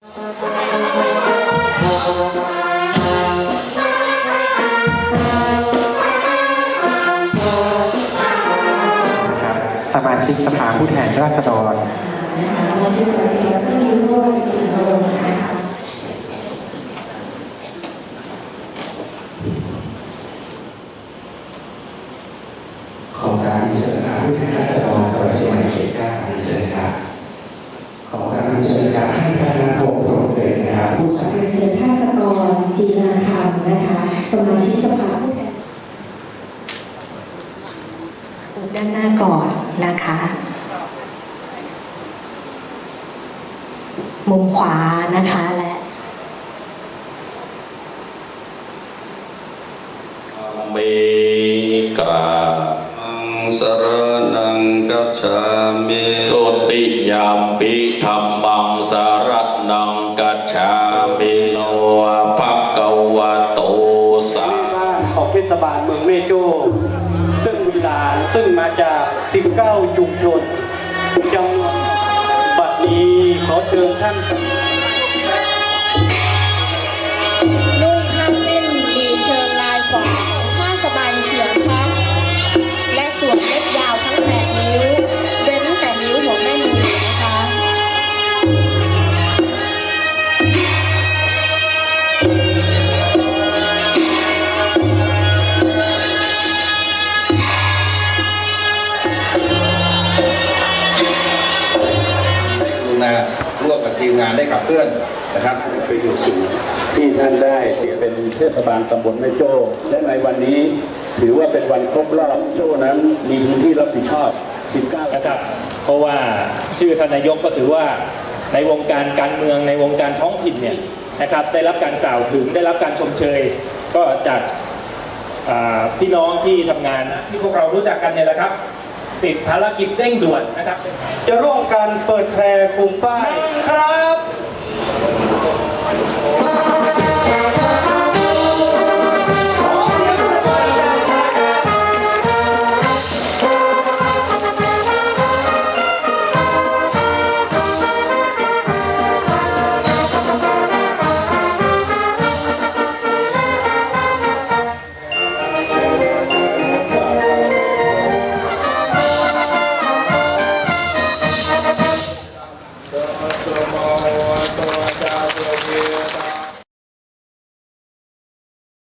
สมาชิกสภาผู้แทนราษฎร ขอการดีเชิญครับผู้แทนราษฎร สมาชิกสภาผู้แทนด้านหน้าก่อนนะคะ มุมขวานะคะและเมกรามังสรนังกัจฉามิตุติยามปิธรรมังสารนังกัจฉา ศบาลเมืองเมโจ ซึ่งมีหลานซึ่งมาจาก 19 ชุมชนจังหวัดบัดนี้ขอเชิญท่านนุ่งผ้าสิ้น ทีมงานได้ขับเคลื่อนนะครับเป็นอยู่สูงที่ท่านได้เสียเป็นเทศบาลตำบลแม่โจ้และในวันนี้ถือว่าเป็นวันครบรอบโจ้นั้นมีพื้นที่รับผิดชอบ 19 นะครับเพราะว่าชื่อท่านนายกก็ถือว่าในวงการการเมืองในวงการท้องถิ่นเนี่ยนะครับได้รับการกล่าวถึงได้รับการชมเชย ก็จากอ่าพี่น้องที่ทำงานที่พวกเรารู้จักกันเนี่ยแหละครับ ติดภารกิจเร่งด่วนนะครับ จะร่วมกันเปิดแพรคุมป้ายครั้